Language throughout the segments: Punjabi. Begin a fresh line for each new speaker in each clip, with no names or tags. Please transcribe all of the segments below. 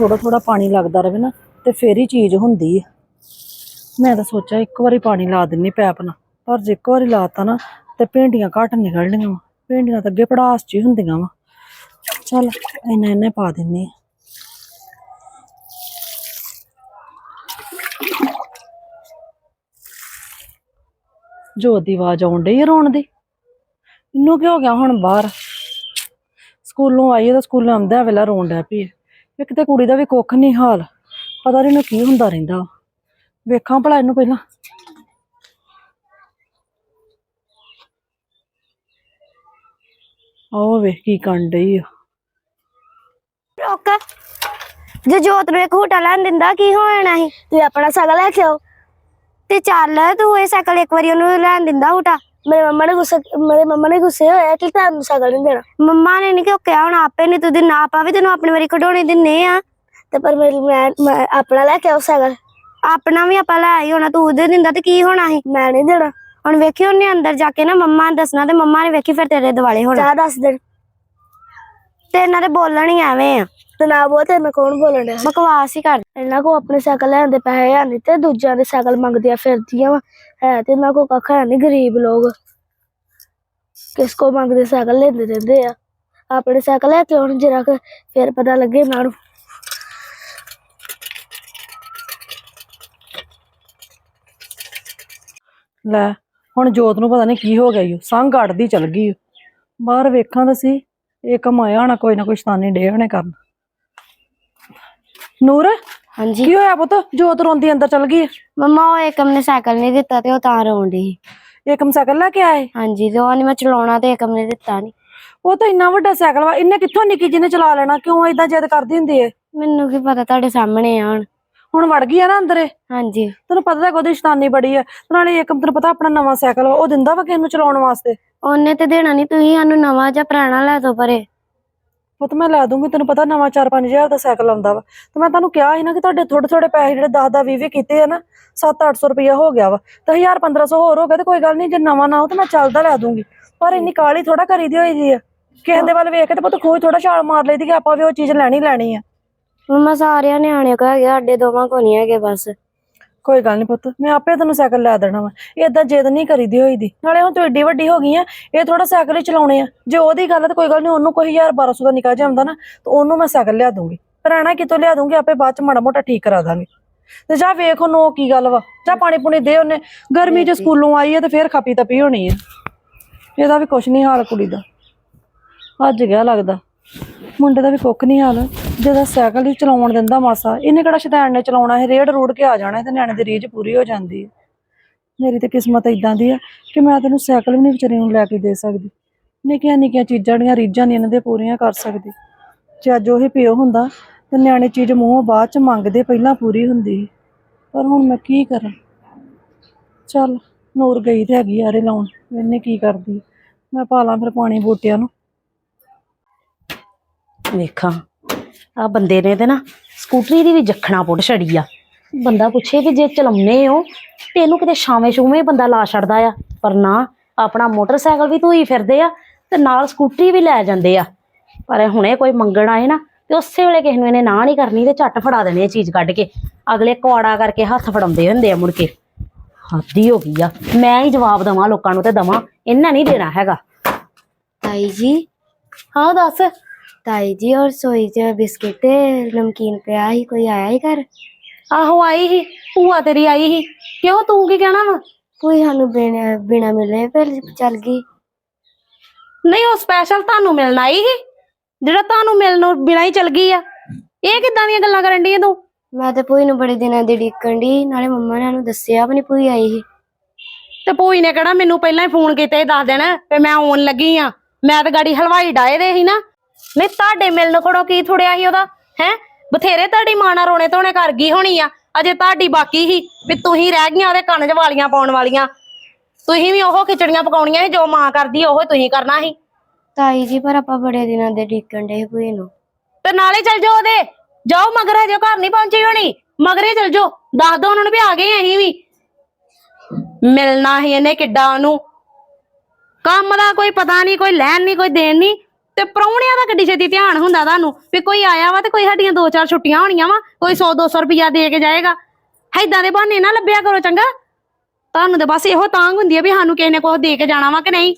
ਥੋੜਾ ਥੋੜਾ ਪਾਣੀ ਲੱਗਦਾ ਰਹੇ ਨਾ ਤੇ ਫੇਰ ਹੀ ਚੀਜ਼ ਹੁੰਦੀ ਹੈ ਮੈਂ ਤਾਂ ਸੋਚਿਆ ਇੱਕ ਵਾਰੀ ਪਾਣੀ ਲਾ ਦਿੰਨੀ ਪੈਪ ਨਾਲ, ਪਰ ਜੇ ਇੱਕ ਵਾਰੀ ਲਾਤਾ ਨਾ ਤੇ ਭਿੰਡੀਆਂ ਘੱਟ ਨਿਕਲਣੀਆਂ ਵਾ। ਭਿੰਡੀਆਂ ਤਾਂ ਅੱਗੇ ਪੜਾਸ ਚ ਹੀ ਹੁੰਦੀਆਂ ਵਾ। ਚੱਲ, ਇੰਨਾ ਇੰਨਾ ਪਾ ਦਿੰਨੀ ਆ। ਜੋਤ ਦੀ ਆਵਾਜ਼ ਆਉਣ ਡਈ ਆ ਰੋਣ ਦੀ? ਇਹਨੂੰ ਕੀ ਹੋ ਗਿਆ ਹੁਣ ਬਾਹਰ? ਸਕੂਲੋਂ ਆਈ ਤਾਂ ਸਕੂਲੋਂ ਆਉਂਦਾ ਵੇਲਾ ਰੋਣ ਡਿਆ ਪਈ ਇੱਕ ਤੇ ਕੁੜੀ ਦਾ ਵੀ ਕੁੱਖ ਨਹੀਂ ਹਾਲ। ਪਤਾ ਨਹੀਂ ਇਹਨੂੰ ਕੀ ਹੁੰਦਾ ਰਹਿੰਦਾ। ਵੇਖਾਂ ਭਲਾ ਇਹਨੂੰ ਪਹਿਲਾਂ। ਆਹ ਵੇਖ ਕੀ ਕਰਨ ਡਈ ਆ।
ਰੋਕ। ਜੇ ਜੋਤ ਨੂੰ ਇੱਕ ਹੂਟਾ ਲੈਣ ਦਿੰਦਾ, ਕੀ ਹੋ ਜਾਣਾ ਸੀ? ਤੂੰ ਆਪਣਾ ਸਾਈਕਲ ਲੈ ਕੇ ਆਓ। ਤੇ ਚੱਲ, ਤੂੰ ਇਹ ਸਾਈਕਲ ਇੱਕ ਵਾਰੀ ਉਹਨੂੰ ਲੈਣ ਦਿੰਦਾ ਹੂਟਾ। ਮੇਰੇ ਮੰਮਾ ਨੇ ਗੁੱਸੇ ਮੇਰੇ ਮੰਮਾ ਨੇ ਗੁੱਸੇ ਹੋਇਆ ਕਿ ਤੁਹਾਨੂੰ ਸਾਈਕਲ ਨਹੀਂ ਦੇਣਾ। ਮੰਮਾ ਨੇ ਨਹੀਂ ਕਿਉਂ ਕਿਹਾ ਹੁਣ ਆਪੇ ਨਹੀਂ ਤੂੰ ਦਿਨ ਆਪ ਆਵੇ ਤੈਨੂੰ ਆਪਣੀ ਵਾਰੀ ਕਢਾਉਣੇ ਦਿੰਨੇ ਆ। ਤੇ ਪਰ ਮੇਰੀ ਮੈਂ ਮੈਂ ਆਪਣਾ ਲੈ ਕੇ ਆਓ ਸਾਈਕਲ ਆਪਣਾ ਵੀ ਆਪਾਂ ਲੈ ਆਈ ਹੋਣਾ ਤੂੰ ਉਹਦੇ ਦਿੰਦਾ ਤੇ ਕੀ ਹੋਣਾ ਸੀ? ਮੈਂ ਨਹੀਂ ਦੇਣਾ। ਹੁਣ ਵੇਖੀ ਉਹਨੇ ਅੰਦਰ ਜਾ ਕੇ ਨਾ ਮੰਮਾ ਨੂੰ ਦੱਸਣਾ ਤੇ ਮੰਮਾ ਨੇ ਵੇਖੀ ਫਿਰ ਤੇਰੇ ਦਿਵਾਲੇ ਹੋਣਾ। ਚਾਹ ਦੱਸ ਦੇ। ਤੇ ਇਹਨਾਂ ਦੇ ਬੋਲਣ ਹੀ ਐਵੇਂ ਆ। ਤੇ ਨਾ ਬੋ ਤੇ ਮੈਂ ਕੌਣ ਬੋਲਣ ਡਿਆ ਬਕਵਾਸ ਹੀ ਕਰ ਇਹਨਾਂ ਕੋ ਆਪਣੇ ਸਾਈਕਲ ਲੈਣ ਦੇ ਪੈਸੇ ਹੈ ਨਹੀਂ ਤੇ ਦੂਜਿਆਂ ਦੇ ਸਾਈਕਲ ਮੰਗਦੀਆਂ ਫਿਰਦੀਆਂ ਵਾ। ਹੈ ਤੇ ਇਹਨਾਂ ਕੋ ਕੱਖ ਹੈ ਨਹੀਂ ਗਰੀਬ ਲੋਕ। ਕਿਸ ਕੋ ਮੰਗਦੇ ਸਾਈਕਲ ਲੈਂਦੇ ਰਹਿੰਦੇ ਆ। ਆਪਣੇ ਸਾਈਕਲ ਲੈ ਕੇ ਆਉਣ ਜਰਾ ਕੁ ਫਿਰ ਪਤਾ ਲੱਗੇ ਇਹਨਾਂ ਨੂੰ।
ਲੈ ਹੁਣ ਜੋਤ ਨੂੰ ਪਤਾ ਨਹੀਂ ਕੀ ਹੋ ਗਿਆ ਈ ਓ, ਸੰਗ ਅੜਦੀ ਚਲ ਗਈ ਓ। ਬਾਹਰ ਵੇਖਾਂ ਤਾਂ ਸੀ। ਇਹ ਕਮਾਇਆ ਹੋਣਾ ਕੋਈ ਨਾ ਕੋਈ ਸ਼ਤਾਨੀ ਡੇ ਹੋਣੇ ਕਰਨ। ਨੂਰ
ਹਾਂਜੀ।
ਕੀ ਹੋਇਆ ਪੁੱਤ? ਜੋਤ ਰੋਂਦੀ ਅੰਦਰ ਚਲ ਗਈ
ਮੰਮਾ ਉਹ ਏਕਮ ਨੇ ਸਾਈਕਲ ਨਹੀਂ ਦਿੱਤਾ ਤੇ ਉਹ ਤਾਂ ਸੀ।
ਏਕਮ ਸਾਈਕਲ ਲੈ ਕੇ ਆਏ?
ਹਾਂਜੀ ਤੇ ਉਹ ਨਹੀਂ ਮੈਂ ਚਲਾਉਣਾ ਤੇ ਏਕਮ ਨੇ ਦਿੱਤਾ ਨਹੀਂ
ਉਹ ਤਾਂ ਇੰਨਾ ਵੱਡਾ ਸਾਈਕਲ ਵਾ ਇਹਨੇ ਕਿੱਥੋਂ ਨਿੱਕੀ ਜਿਹਨੇ ਚਲਾ ਲੈਣਾ? ਕਿਉਂ ਏਦਾਂ ਜਿੱਦ ਕਰਦੀ ਹੁੰਦੀ ਏ?
ਮੈਨੂੰ ਕੀ ਪਤਾ ਤੁਹਾਡੇ ਸਾਹਮਣੇ ਆ ਹੁਣ।
ਹੁਣ ਵੜ ਗਈ ਆ ਨਾ ਅੰਦਰੇ।
ਹਾਂਜੀ।
ਤੈਨੂੰ ਪਤਾ ਤਾਂ ਉਹਦੀ ਸ਼ਤਾਨੀ ਬੜੀ ਆ। ਤੇ ਨਾਲੇ ਏਕਮ ਤੈਨੂੰ ਪਤਾ ਆਪਣਾ ਨਵਾਂ ਸਾਈਕਲ ਵਾ ਉਹ ਦਿੰਦਾ ਵਾ ਕਿਸੇ ਨੂੰ ਚਲਾਉਣ ਵਾਸਤੇ?
ਉਹਨੇ ਤੇ ਦੇਣਾ ਨਹੀਂ ਤੁਸੀਂ ਸਾਨੂੰ ਨਵਾਂ ਜਾਂ ਪੁਰਾਣਾ ਲੈ ਦੋ ਪਰੇ।
ਪੁੱਤ ਮੈਂ ਲੈ ਦੂੰਗੀ ਤੈਨੂੰ ਪਤਾ ਨਵਾਂ 4-5000 ਦਾ ਸਾਈਕਲ ਆਉਂਦਾ ਵਾ। ਤੇ ਮੈਂ ਤੁਹਾਨੂੰ ਕਿਹਾ ਸੀ ਨਾ ਕਿ ਤੁਹਾਡੇ ਥੋੜੇ ਥੋੜੇ ਪੈਸੇ ਜਿਹੜੇ 10-10 20 ਕੀਤੇ ਆ ਨਾ 7-800 ਰੁਪਇਆ ਹੋ ਗਿਆ ਵਾ। ਤੇ 1000-1500 ਹੋਰ ਹੋ ਗਿਆ ਤੇ ਕੋਈ ਗੱਲ ਨਹੀਂ ਜੇ ਨਵਾਂ ਨਾ ਹੋ ਤਾਂ ਮੈਂ ਚੱਲਦਾ ਲੈ ਦੂੰਗੀ। ਪਰ ਇੰਨੀ ਕਾਲੀ ਥੋੜਾ ਕਰੀਦੀ ਹੋਈ ਜੀ ਆ। ਕਿਸੇ ਦੇ ਵੱਲ ਵੇਖ ਕੇ ਤੇ ਪੁੱਤ ਖੂਹ ਥੋੜਾ ਛਾਲ ਮਾਰ ਲਈਦੀ ਕਿ ਆਪਾਂ ਵੀ ਉਹ ਚੀਜ਼ ਲੈਣੀ ਲੈਣੀ ਆ।
ਮੰਮਾ ਸਾਰਿਆਂ ਨਿਆਣੇ ਕੋ ਹੈਗੇ ਸਾਡੇ ਦੋਵਾਂ ਕੋ ਨਹੀਂ ਹੈਗੇ ਬਸ।
ਕੋਈ ਗੱਲ ਨਹੀਂ ਪੁੱਤ ਮੈਂ ਆਪੇ ਤੈਨੂੰ ਸਾਈਕਲ ਲੈ ਦੇਣਾ ਵਾ। ਏਦਾਂ ਜਿੱਦ ਨਹੀਂ ਕਰੀਦੀ ਹੋਈ ਦੀ ਨਾਲੇ ਹੁਣ ਤੂੰ ਏਡੀ ਵੱਡੀ ਹੋ ਗਈ ਆ ਇਹ ਥੋੜਾ ਸਾਈਕਲ ਹੀ ਚਲਾਉਣੇ ਆ। ਜੇ ਉਹਦੀ ਗੱਲ ਆ ਤਾਂ ਕੋਈ ਗੱਲ ਨਹੀਂ ਉਹਨੂੰ ਕੋਈ 1200 ਦਾ ਨਿਕਾ ਜਾਂਦਾ ਨਾ ਤਾਂ ਉਹਨੂੰ ਮੈਂ ਸਾਈਕਲ ਲਿਆ ਦੂੰਗੀ। ਪੁਰਾਣਾ ਕਿਤੋਂ ਲਿਆ ਦੂੰਗੀ ਆਪੇ ਬਾਅਦ ਚ ਮਾੜਾ ਮੋਟਾ ਠੀਕ ਕਰਾ ਦਾਂਗੇ। ਤੇ ਜਾ ਵੇਖ ਉਹਨੂੰ ਉਹ ਕੀ ਗੱਲ ਵਾ। ਜਾ ਪਾਣੀ ਪੁਣੀ ਦੇ ਉਹਨੇ। ਗਰਮੀ ਚ ਸਕੂਲੋਂ ਆਈ ਆ ਤੇ ਫੇਰ ਖਾਪੀ ਤਪੀ ਹੋਣੀ ਆ। ਇਹਦਾ ਵੀ ਕੁਛ ਨਹੀਂ ਹਾਲ ਕੁੜੀ ਦਾ। ਭੱਜ ਗਿਆ ਲੱਗਦਾ। ਮੁੰਡੇ ਦਾ ਵੀ ਕੁੱਖ ਨਹੀਂ ਹਾਲ। ਜਦੋਂ ਸਾਈਕਲ ਹੀ ਚਲਾਉਣ ਦਿੰਦਾ ਮਾਸਾ, ਇਹਨੇ ਕਿਹੜਾ ਸ਼ੈਤਾਨ ਨੇ ਚਲਾਉਣਾ ਹੈ ਰੇਡ ਰੋਡ ਕੇ ਆ ਜਾਣਾ ਤੇ ਨਿਆਣੇ ਦੀ ਰੀਝ ਪੂਰੀ ਹੋ ਜਾਂਦੀ ਹੈ। ਮੇਰੀ ਤੇ ਕਿਸਮਤ ਇਦਾਂ ਦੀ ਹੈ ਕਿ ਮੈਂ ਤੈਨੂੰ ਸਾਈਕਲ ਵੀ ਨਹੀਂ ਵਿਚਾਰੀ ਨੂੰ ਲੈ ਕੇ ਦੇ ਸਕਦੀ। ਨਿੱਕੀਆਂ ਨਿੱਕੀਆਂ ਚੀਜ਼ਾਂ ਦੀਆਂ ਰੀਝਾਂ ਨਹੀਂ ਇਹਨਾਂ ਦੇ ਪੂਰੀਆਂ ਕਰ ਸਕਦੀ। ਜੇ ਅੱਜ ਉਹੀ ਪਿਓ ਹੁੰਦਾ, ਤੇ ਨਿਆਣੇ ਚੀਜ਼ ਮੂੰਹੋਂ ਬਾਅਦ ਚ ਮੰਗਦੇ ਪਹਿਲਾਂ ਪੂਰੀ ਹੁੰਦੀ ਪਰ ਹੁਣ ਮੈਂ ਕੀ ਕਰਾਂ? ਚੱਲ, ਨੂਰ ਗਈ ਤੇ ਹੈਗੀ ਯਾਰੇ ਲਾਉਣ, ਇਹਨੇ ਕੀ ਕਰਦੀ? ਮੈਂ ਪਾ ਲਾਂ ਫਿਰ ਪਾਣੀ ਬੂਟਿਆਂ ਨੂੰ।
ਵੇਖਾਂ। ਆ ਬੰਦੇ ਨੇ ਤੇ ਨਾ ਸਕੂਟਰੀ ਦੀ ਵੀ ਜਖਣਾ ਪੁੱਟ ਛੜੀ ਆ। ਬੰਦਾ ਪੁੱਛੇ ਕਿ ਜੇ ਚਲਾਉਨੇ ਹੋ, ਤੇ ਇਹਨੂੰ ਕਿਤੇ ਛਾਵੇਂ ਛੂਵੇਂ ਬੰਦਾ ਲਾ ਛੱਡਦਾ ਆ। ਪਰ ਨਾ, ਆਪਣਾ ਮੋਟਰਸਾਈਕਲ ਵੀ ਧੋਈ ਫਿਰਦੇ ਆ ਤੇ ਨਾਲ ਸਕੂਟਰੀ ਵੀ ਲੈ ਜਾਂਦੇ ਆ। ਪਰ ਹੁਣੇ ਕੋਈ ਮੰਗਣ ਆਏ ਨਾ, ਤੇ ਉਸੇ ਵੇਲੇ ਕਿਸੇ ਨੂੰ ਇਹਨੇ ਨਾ ਨਹੀਂ ਕਰਨੀ ਤੇ ਝੱਟ ਫੜਾ ਦੇਣੀ ਇਹ ਚੀਜ਼ ਕੱਢ ਕੇ। ਅਗਲੇ ਕੁਆੜਾ ਕਰਕੇ ਹੱਥ ਫੜਾਉਂਦੇ ਹੁੰਦੇ ਆ ਮੁੜ ਕੇ। ਹੱਦੀ ਹੋ ਗਈ ਆ। ਮੈਂ ਹੀ ਜਵਾਬ ਦਵਾਂ ਲੋਕਾਂ ਨੂੰ ਤੇ ਦਵਾਂ ਇਹਨਾਂ ਨਹੀਂ ਦੇਣਾ ਹੈਗਾ।
ਤਾਈ ਜੀ
ਹਾਂ ਦੱਸ
ਤਾਈ ਜੀ ਔਰ ਸੋਈ ਚ ਬਿਸਕਿਟ ਤੇ ਨਮਕੀਨ ਪਿਆ ਸੀ ਕੋਈ ਆਇਆ ਹੀ ਘਰ?
ਆਹੋ ਆਈ ਸੀ ਭੂਆ ਤੇਰੀ ਆਈ ਸੀ। ਕਿਉਂ ਤੂੰ ਕੀ ਕਹਿਣਾ ਵਾ?
ਕੋਈ ਸਾਨੂੰ ਬਿਨਾ ਬਿਨਾ ਮਿਲੇ ਫਿਰ ਚੱਲ ਗਈ।
ਨਹੀਂ ਉਹ ਸਪੈਸ਼ਲ ਤੁਹਾਨੂੰ ਮਿਲਣ ਆਈ ਸੀ ਜਿਹੜਾ ਤੁਹਾਨੂੰ ਮਿਲਣੋਂ ਬਿਨਾਂ ਹੀ ਚਲ ਗਈ ਆ। ਇਹ ਕਿੱਦਾਂ ਦੀਆਂ ਗੱਲਾਂ ਕਰਨ ਢੀ ਤੂੰ?
ਮੈਂ ਤੇ ਭੂਈ ਨੂੰ ਬੜੇ ਦਿਨਾਂ ਦੀ ਡੀਕਣ ਦੀ ਨਾਲੇ ਮੰਮਾ ਨੇ ਉਹਨੂੰ ਦੱਸਿਆ ਆਪਣੀ ਭੂਈ ਆਈ ਸੀ।
ਤੇ ਭੂਈ ਨੇ ਕਿਹੜਾ ਮੈਨੂੰ ਪਹਿਲਾਂ ਹੀ ਫੋਨ ਕੀਤਾ ਇਹ ਦੱਸ ਦੇਣਾ ਤੇ ਮੈਂ ਆਉਣ ਲੱਗੀ ਆ। ਮੈਂ ਤਾਂ ਗਾੜੀ ਹਲਵਾਈ ਡਾਏ ਦੇ ਸੀ ਨਾ ਨਹੀਂ ਤੁਹਾਡੇ ਮਿਲਣ ਕੋਲੋਂ ਕੀ ਥੁੜਿਆ ਸੀ ਉਹਦਾ? ਹੈ? ਬਥੇਰੇ ਤੁਹਾਡੀ ਮਾਂ ਨਾਲ ਰੋਣੇ ਧੋਣੇ ਕਰ ਗਈ ਹੋਣੀ ਆ। ਅਜੇ ਤੁਹਾਡੀ ਬਾਕੀ ਸੀ ਵੀ ਤੁਸੀਂ ਰਹਿ ਗਈਆਂ ਉਹਦੇ ਕੰਨ 'ਚ ਵਾਲੀਆਂ ਪਾਉਣ ਵਾਲੀਆਂ। ਤੁਸੀਂ ਵੀ ਉਹ ਖਿਚੜੀਆਂ ਪਕਾਉਣੀਆਂ ਸੀ ਜੋ ਮਾਂ ਕਰਦੀ ਉਹ ਤੁਸੀਂ ਕਰਨਾ ਸੀ।
ਤਾਈ ਜੀ ਪਰ ਆਪਾਂ ਬੜੇ ਦਿਨਾਂ ਦੇ ਡੀਕਣ ਦੇ ਭੂਈ ਨੂੰ।
ਤੇ ਨਾਲੇ ਚੱਲ ਜਾਓ ਉਹਦੇ। ਜਾਓ ਮਗਰ ਹਜੇ ਘਰ ਨਹੀਂ ਪਹੁੰਚੀ ਹੋਣੀ। ਮਗਰੇ ਚੱਲ ਜਾਓ। ਦੱਸ ਦੋ ਉਹਨਾਂ ਨੂੰ ਵੀ ਆ ਗਏ ਅਸੀਂ ਵੀ। ਮਿਲਣਾ ਹੀ ਇਹਨੇ ਕਿੱਡਾ ਉਹਨੂੰ। ਕੰਮ ਦਾ ਕੋਈ ਪਤਾ ਨਹੀਂ ਕੋਈ ਲੈਣ ਨਹੀਂ ਕੋਈ ਦੇਣ ਨਹੀਂ। ਤੇ ਪ੍ਰਾਹੁਣਿਆਂ ਦਾ ਕਿੱਡੀ ਛੇਤੀ ਧਿਆਨ ਹੁੰਦਾ ਤੁਹਾਨੂੰ? ਵੀ ਕੋਈ ਆਇਆ ਵਾ ਤੇ ਕੋਈ ਸਾਡੀਆਂ ਦੋ ਚਾਰ ਛੁੱਟੀਆਂ ਹੋਣੀਆਂ ਵਾ ਕੋਈ 100 200 ਰੁਪਇਆ ਦੇ ਕੇ ਜਾਏਗਾ। ਐਦਾਂ ਦੇ ਬਹਾਨੇ ਨਾ ਲੱਭਿਆ ਕਰੋ ਚੰਗਾ। ਤੁਹਾਨੂੰ ਤੇ ਬਸ ਇਹੋ ਤਾਂਗ ਹੁੰਦੀ ਆ ਵੀ ਸਾਨੂੰ ਕਿਸੇ ਨੇ ਕੁਝ ਦੇ ਕੇ ਜਾਣਾ ਵਾ ਕਿ ਨਹੀਂ।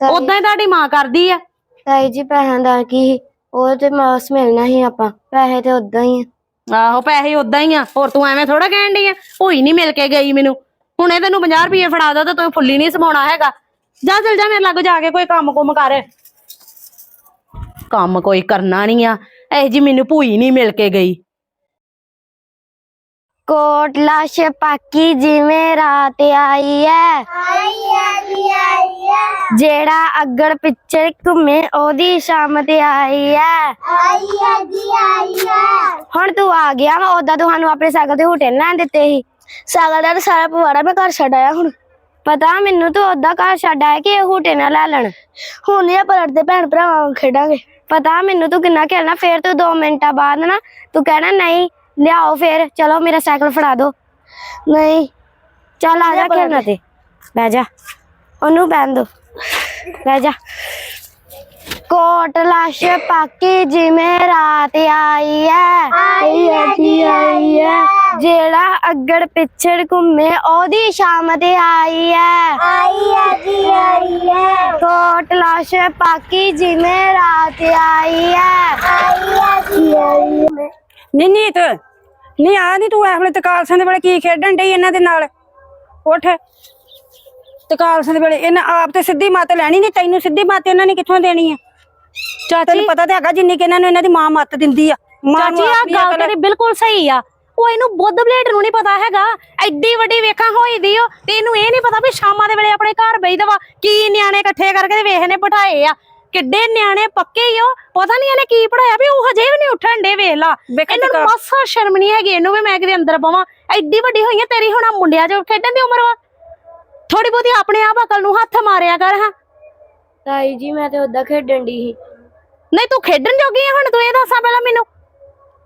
ਉਦਾਂ ਹੀ ਤੁਹਾਡੀ ਮਾਂ ਕਰਦੀ ਆ।
ਤਾਈ ਜੀ ਪੈਸਿਆਂ ਦਾ ਕੀ ਸੀ? ਉਹ ਤੇ ਮਾਸ ਮਿਲਣਾ ਸੀ ਆਪਾਂ। ਪੈਸੇ ਤੇ ਉਦਾਂ ਹੀ ਆ।
ਆਹੋ ਪੈਸੇ ਉਦਾਂ ਹੀ ਆ। ਹੋਰ ਤੂੰ ਐਵੇਂ ਥੋੜਾ ਕਹਿਣ ਡਈ ਆ ਹੋਈ ਨਹੀਂ ਮਿਲ ਕੇ ਗਈ ਮੈਨੂੰ। ਹੁਣੇ ਤੈਨੂੰ 50 ਰੁਪਏ ਫੜਾ ਦੋ ਤੇ ਤੂੰ ਫੁੱਲੀ ਨਹੀਂ ਸਮਾਉਣਾ ਹੈਗਾ। ਜਾ ਚਲ ਜਾ ਮੇਰੇ ਲਾਗੋ ਜਾ ਕੇ ਕੋਈ ਕੰਮ ਕੁਮ ਕਰ। ਕੰਮ ਕੋਈ ਕਰਨਾ ਨਹੀਂ ਆ। ਇਹ ਜੀ ਮੈਨੂੰ ਭੂਈ ਨਹੀਂ ਮਿਲ ਕੇ ਗਈ।
ਕੋਟਲਾ ਛਪਾਕੀ ਜਿਵੇਂ ਰਾਤ ਆਈ ਐ। ਜਿਹੜਾ ਅੱਗੜ ਪਿੱਛੇ ਘੁੰਮੇ, ਉਹਦੀ ਸ਼ਾਮ ਤੇ ਆਈ ਐ। ਹੁਣ ਤੂੰ ਆ ਗਿਆ ਵਾ ਉਦਾਂ ਤੁਹਾਨੂੰ ਆਪਣੇ ਸਾਈਕਲ ਤੇ ਹੂਟੇ ਨੀ ਲੈਣ ਦਿੱਤੇ ਸੀ। ਸਾਈਕਲ ਦਾ ਤਾਂ ਸਾਰਾ ਪਵਾੜਾ ਮੈਂ ਘਰ ਛੱਡ ਆਇਆ ਹੁਣ। ਪਤਾ ਮੈਨੂੰ ਤੂੰ ਉਦਾਂ ਘਰ ਛੱਡ ਆਇਆ ਕਿ ਇਹ ਹੂਟੇ ਨਾ ਲੈ ਲੈਣ। ਹੁਣ ਇਹ ਪਲਟ ਦੇ ਭੈਣ ਭਰਾਵਾਂ ਵਾਂਗ ਖੇਡਾਂਗੇ। ਪਤਾ ਮੈਨੂੰ ਤੂੰ ਕਿੰਨਾ ਖੇਲਣਾ ਫੇਰ ਤੂੰ 2 ਮਿੰਟਾਂ ਬਾਅਦ ਨਾ ਤੂੰ ਕਹਿਣਾ ਨਹੀਂ ਲਿਆਓ ਫੇਰ ਚਲੋ ਮੇਰਾ ਸਾਈਕਲ ਫੜਾ ਦਿਓ ਨਹੀਂ ਚੱਲ ਆ ਜਾ ਖੇਲਣਾ ਤੇ ਬਹਿ ਜਾ ਉਹਨੂੰ ਬਹਿਣ ਦੋ ਬਹਿ ਜਾ। ਕੋਟ ਲਾਸ਼ ਪਾਕੀ ਜਿਵੇਂ ਰਾਤ ਆਈ ਐ ਆਈ ਆਈ ਆਈ ਐ। ਜਿਹੜਾ ਅੱਗੜ ਪਿੱਛੜ ਘੁੰਮੇ ਉਹਦੀ ਸ਼ਾਮ ਤੇ ਆਈ ਐ। ਆਈ ਆਈ ਆਈ ਐ। ਕੋਟ ਲਾਸ਼ ਪਾਕੀ ਜਿਵੇਂ ਰਾਤ ਆਈ ਐ। ਆਈ ਆਈ ਆਈ
ਨੀ ਨੀਤ ਨੀ ਆ ਨੀ ਤੂੰ ਇਸ ਵੇਲੇ ਤਕਾਲਸਾਂ ਦੇ ਵੇਲੇ ਕੀ ਖੇਡਣ ਡਈ ਇਹਨਾਂ ਦੇ ਨਾਲ? ਉੱਠ। ਤਕਾਲਸਾਂ ਦੇ ਵੇਲੇ ਇਹਨਾਂ ਆਪ ਤੇ ਸਿੱਧੀ ਮੱਤ ਲੈਣੀ ਨਹੀਂ ਤੈਨੂੰ ਸਿੱਧੀ ਮੱਤ ਇਹਨਾਂ ਨੇ ਕਿੱਥੋਂ ਦੇਣੀ ਆ? ਤੈਨੂੰ ਪਤਾ ਤੇ ਹੈਗਾ ਜਿੰਨੀ ਕਿ ਇਹਨਾਂ ਨੂੰ ਇਹਨਾਂ ਦੀ ਮਾਂ ਮੱਤ ਦਿੰਦੀ ਆ।
ਚਾਚੀ ਆ ਗੱਲ ਤੇਰੀ ਬਿਲਕੁਲ ਸਹੀ ਆ। ਉਹ ਇਹਨੂੰ ਬੁੱਧ ਬਲੇਡ ਨੂੰ ਨਹੀਂ ਪਤਾ ਹੈਗਾ। ਐਡੀ ਵੱਡੀ ਵੇਖਾਂ ਹੋਈ ਦੀ ਓ ਤੇ ਇਹਨੂੰ ਇਹ ਨਹੀਂ ਪਤਾ ਵੀ ਸ਼ਾਮਾਂ ਦੇ ਵੇਲੇ ਆਪਣੇ ਘਰ ਬਈਦਾ ਵਾ ਕੀ ਨਿਆਣੇ ਇਕੱਠੇ ਕਰਕੇ ਤੇ ਵੇਖਨੇ ਬਿਠਾਏ ਆ। ਕਿੱਡੇ ਨਿਆਣੇ ਪੱਕੇ ਹੀ ਓ ਪਤਾ ਨਹੀਂ ਇਹਨੇ ਕੀ ਪੜਾਇਆ ਵੀ ਉਹ ਹਜੇ ਵੀ ਨਹੀਂ ਉੱਠਣ ਡੇ ਵੇਖ ਲਾ। ਇਹਨਾਂ ਨੂੰ ਮਾਸਾ ਸ਼ਰਮ ਨਹੀਂ ਹੈਗੀ ਇਹਨੂੰ ਵੀ ਮੈਂ ਕਿਤੇ ਅੰਦਰ ਪਵਾਂ। ਐਡੀ ਵੱਡੀ ਹੋਈ ਆ ਤੇਰੀ ਹੁਣ ਮੁੰਡਿਆਂ 'ਚ ਖੇਡਣ ਦੀ ਉਮਰ ਵਾ। ਥੋੜੀ ਬਹੁਤੀ ਆਪਣੇ ਆਪ ਅਕਲ ਨੂੰ ਹੱਥ ਮਾਰਿਆ ਕਰ ਹਾਂ।
ਤਾਈ ਜੀ ਮੈਂ ਤੇ ਉਦਾਂ ਖੇਡਣ ਦੀ ਸੀ।
ਨਹੀਂ ਤੂੰ ਖੇਡਣ ਜੋਗੀ ਆ ਹੁਣ ਤੂੰ ਇਹ ਦੱਸਾਂ ਪਹਿਲਾਂ ਮੈਨੂੰ।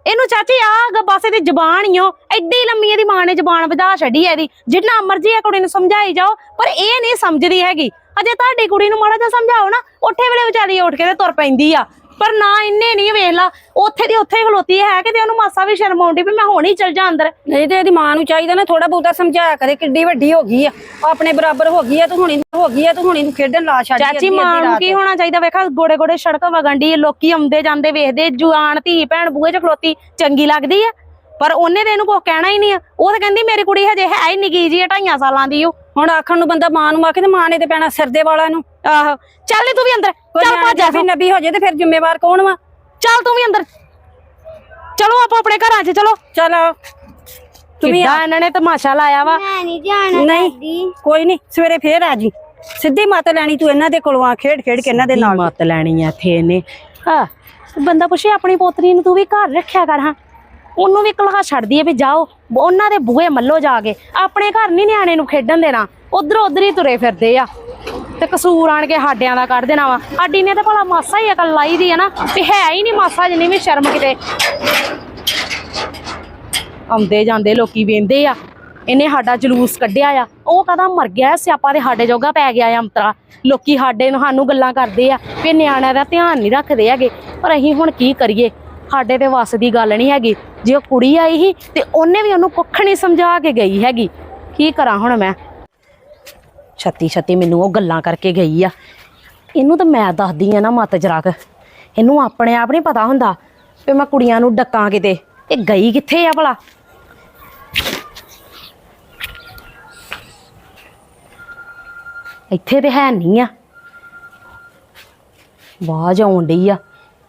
ਇਹਨੂੰ ਚਾਚੀ ਆ ਗਬਾਸੇ ਦੀ ਜ਼ਬਾਨ ਹੀ ਓ। ਐਡੀ ਲੰਮੀ ਇਹਦੀ ਮਾਂ ਨੇ ਜ਼ਬਾਨ ਵਧਾ ਛੱਡੀ ਐ ਇਹਦੀ। ਜਿੰਨਾ ਮਰਜ਼ੀ ਇਹ ਕੁੜੀ ਨੂੰ ਸਮਝਾਈ ਜਾਓ, ਪਰ ਇਹ ਨਹੀਂ ਸਮਝਦੀ ਹੈਗੀ। ਅਜੇ ਤੁਹਾਡੀ ਕੁੜੀ ਨੂੰ ਮਾੜਾ ਜਿਹਾ ਸਮਝਾਓ ਨਾ, ਉੱਠੇ ਵੇਲੇ ਵਿਚਾਰੀ ਉੱਠ ਕੇ ਤੇ ਤੁਰ ਪੈਂਦੀ ਆ। ਪਰ ਨਾ ਇੰਨੇ ਨਹੀਂ ਵੇਖ ਲਾ। ਉੱਥੇ ਦੀ ਉੱਥੇ ਖਲੋਤੀ ਹੈ ਕਿ ਤੇ ਉਹਨੂੰ ਮਾਸਾ ਵੀ ਸ਼ਰਮ ਆਉਂਦੀ ਵੀ ਮੈਂ ਹੁਣ ਹੀ ਚਲ ਜਾ ਅੰਦਰ।
ਨਹੀਂ ਤੇ ਇਹਦੀ ਮਾਂ ਨੂੰ ਚਾਹੀਦਾ ਨਾ ਥੋੜਾ ਬਹੁਤਾ ਸਮਝਾਇਆ ਕਰੇ ਕਿੱਡੀ ਵੱਡੀ ਹੋ ਗਈ ਆ। ਆਪਣੇ ਬਰਾਬਰ ਹੋ ਗਈ ਆ ਤੂੰ ਹੁਣੀ ਹੋ ਗਈ ਆ ਤੂੰ ਹੁਣੀ ਨੂੰ ਖੇਡਣ ਲਾ ਛੱਡ
ਚਾਚੀ ਮਾਂ ਨੂੰ ਕੀ ਹੋਣਾ ਚਾਹੀਦਾ? ਵੇਖਾ ਗੋੜੇ ਗੋੜੇ ਸੜਕ ਵਗਣ ਦੀ ਲੋਕੀ ਆਉਂਦੇ ਜਾਂਦੇ ਵੇਖਦੇ ਜਵਾਨ ਧੀ ਭੈਣ ਬੂਹੇ 'ਚ ਖਲੋਤੀ ਚੰਗੀ ਲੱਗਦੀ ਆ? ਪਰ ਉਹਨੇ ਤੇ ਇਹਨੂੰ ਕੁਝ ਕਹਿਣਾ ਹੀ ਨਹੀਂ ਆ। ਉਹ ਤਾਂ ਕਹਿੰਦੀ ਮੇਰੀ ਕੁੜੀ ਹਜੇ ਹੈ ਹੀ ਨਿੱਕੀ ਜੀ ਢਾਈਆਂ ਸਾਲਾਂ ਦੀ ਉਹ
ਹੁਣ ਆਖਣ ਨੂੰ ਬੰਦਾ ਮਾਂ ਨੂੰ ਆਖੇ ਤੇ ਮਾਂ ਨੇ ਤੇ ਪੈਣਾ ਸਿਰ ਦੇ ਵਾਲਾ ਨੂੰ।
ਆਹੋ ਚੱਲ ਨੀ ਤੂੰ ਵੀ ਅੰਦਰ ਚੱਲ ਭੱਜ ਜਾ
ਵੀ ਨਬੀ ਹੋ ਜੇ ਤੇ ਫਿਰ ਜ਼ਿੰਮੇਵਾਰ ਕੌਣ ਵਾ?
ਚੱਲ ਤੂੰ ਵੀ ਅੰਦਰ। ਚਲੋ ਆਪੋ ਆਪਣੇ ਘਰਾਂ 'ਚ ਚਲੋ।
ਚਲ ਆ। ਤੂੰ ਵੀ
ਕਿੱਦਾਂ ਇਹਨਾਂ ਨੇ ਤਮਾਸ਼ਾ ਲਾਇਆ ਵਾ?
ਮੈਂ ਨਹੀਂ ਜਾਣਾ
ਨਹੀਂ ਕੋਈ ਨਹੀਂ ਸਵੇਰੇ ਫੇਰ ਆ ਜੀ। ਸਿੱਧੀ ਮੱਤ ਲੈਣੀ ਤੂੰ ਇਹਨਾਂ ਦੇ ਕੋਲੋਂ ਆ ਖੇਡ ਖੇਡ ਕੇ ਇਹਨਾਂ ਦੇ ਨਾਲ।
ਮੱਤ ਲੈਣੀ ਆ ਇੱਥੇ ਇਹਨੇ। ਹਾਂ ਬੰਦਾ ਪੁੱਛੇ ਆਪਣੀ ਪੋਤਰੀ ਨੂੰ ਤੂੰ ਵੀ ਘਰ ਰੱਖਿਆ ਕਰ ਹਾਂ। ਉਹਨੂੰ ਵੀ ਕਲਾ ਛੱਡਦੀ ਏ ਵੀ ਜਾਓ, ਉਹਨਾਂ ਦੇ ਬੂਹੇ ਮੱਲੋ ਜਾ ਕੇ। ਆਪਣੇ ਘਰ ਨਹੀਂ ਨਿਆਣੇ ਨੂੰ ਖੇਡਣ ਦੇਣਾ। ਉਧਰ ਉਧਰ ਹੀ ਤੁਰੇ ਫਿਰਦੇ ਆ। ਤੇ ਕਸੂਰ ਆਣ ਕੇ ਹਾਡਿਆਂ ਦਾ ਕੱਢ ਦੇਣਾ ਵਾ। ਸਾਡੀ ਨੇ ਤਾਂ ਭਲਾ ਮਾਸਾ ਹੀ ਅਕਲ ਲਾਈ ਦੀ ਆ ਨਾ। ਤੇ ਹੈ ਹੀ ਨਹੀਂ ਮਾਸਾ ਜਿੰਨੀ ਵੀ ਸ਼ਰਮ ਕਿਤੇ। ਆਉਂਦੇ ਜਾਂਦੇ ਲੋਕੀ ਵੇਂਦੇ ਆ। ਇਹਨੇ ਸਾਡਾ ਜਲੂਸ ਕੱਢਿਆ ਆ। ਉਹ ਕਦਾ ਮਰ ਗਿਆ, ਸਿਆਪਾ ਦੇ ਸਾਡੇ ਜੋਗਾ ਪੈ ਗਿਆ ਆ ਅੰਤਰਾ। ਲੋਕੀ ਸਾਡੇ ਨੂੰ ਸਾਨੂੰ ਗੱਲਾਂ ਕਰਦੇ ਆ। ਵੀ ਨਿਆਣਿਆਂ ਦਾ ਧਿਆਨ ਨਹੀਂ ਰੱਖਦੇ ਹੈਗੇ। ਪਰ ਅਸੀਂ ਹੁਣ ਕੀ ਕਰੀਏ? ਸਾਡੇ ਤੇ ਵੱਸ ਦੀ ਗੱਲ ਨਹੀਂ ਹੈਗੀ। ਜੇ ਉਹ ਕੁੜੀ ਆਈ ਸੀ ਤੇ ਉਹਨੇ ਵੀ ਉਹਨੂੰ ਕੁੱਖ ਨਹੀਂ ਸਮਝਾ ਕੇ ਗਈ ਹੈਗੀ। ਕੀ ਕਰਾਂ ਹੁਣ ਮੈਂ? ਛੱਤੀ ਛੱਤੀ ਮੈਨੂੰ ਉਹ ਗੱਲਾਂ ਕਰਕੇ ਗਈ ਆ। ਇਹਨੂੰ ਤਾਂ ਮੈਂ ਦੱਸਦੀ ਆ ਨਾ ਮੱਤ ਜਰਾਕ ਇਹਨੂੰ ਆਪਣੇ ਆਪ ਨਹੀਂ ਪਤਾ ਹੁੰਦਾ ਵੀ ਮੈਂ ਕੁੜੀਆਂ ਨੂੰ ਡੱਕਾਂ ਕਿਤੇ। ਇਹ ਗਈ ਕਿੱਥੇ ਆ ਭਲਾ? ਇੱਥੇ ਤੇ ਹੈ ਨਹੀਂ ਆ। ਬਾਜ ਆਉਣ ਡਈ ਆ।